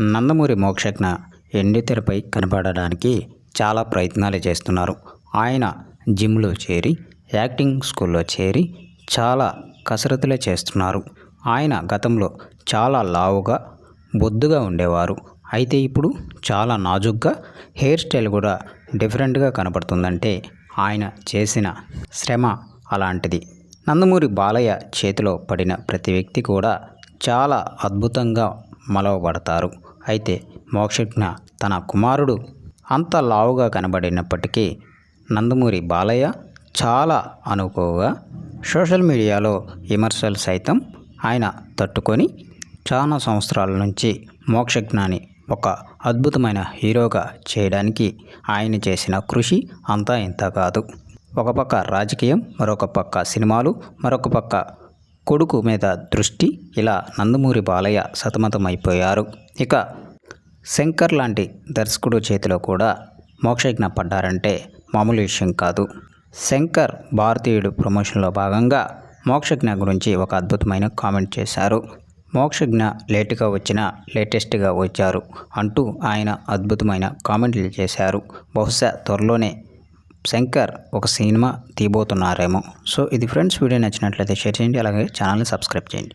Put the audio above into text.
నందమూరి మోక్షజ్ఞ ఎండితెరపై కనపడడానికి చాలా ప్రయత్నాలు చేస్తున్నారు. ఆయన జిమ్లో చేరి యాక్టింగ్ స్కూల్లో చేరి చాలా కసరత్తులే చేస్తున్నారు. ఆయన గతంలో చాలా లావుగా బొద్దుగా ఉండేవారు. అయితే ఇప్పుడు చాలా నాజుగ్గా హెయిర్ స్టైల్ కూడా డిఫరెంట్గా కనపడుతుందంటే ఆయన చేసిన శ్రమ అలాంటిది. నందమూరి బాలయ్య చేతిలో పడిన ప్రతి వ్యక్తి కూడా చాలా అద్భుతంగా మలవబడతారు. అయితే మోక్షజ్ఞ తన కుమారుడు అంత లావుగా కనబడినప్పటికీ నందమూరి బాలయ్య చాలా అనుకోగా సోషల్ మీడియాలో విమర్శలు సైతం ఆయన తట్టుకొని చాలా సంవత్సరాల నుంచి మోక్షజ్ఞాని ఒక అద్భుతమైన హీరోగా చేయడానికి ఆయన చేసిన కృషి అంతా ఇంత కాదు. ఒక పక్క రాజకీయం మరొక పక్క సినిమాలు మరొక పక్క కొడుకు మీద దృష్టి ఇలా నందమూరి బాలయ్య సతమతమైపోయారు. ఇక శంకర్ లాంటి దర్శకుడు చేతిలో కూడా మోక్షజ్ఞ పడ్డారంటే మామూలు విషయం కాదు. శంకర్ భారతీయుడు ప్రమోషన్లో భాగంగా మోక్షజ్ఞ గురించి ఒక అద్భుతమైన కామెంట్ చేశారు. మోక్షజ్ఞ లేటుగా వచ్చిన లేటెస్ట్గా వచ్చారు అంటూ ఆయన అద్భుతమైన కామెంట్లు చేశారు. బహుశా త్వరలోనే శంకర్ ఒక సినిమా తీయబోతున్నారేమో. సో ఇది ఫ్రెండ్స్ వీడియో నచ్చినట్లయితే షేర్ చేయండి అలాగే ఛానల్ని సబ్స్క్రైబ్ చేయండి.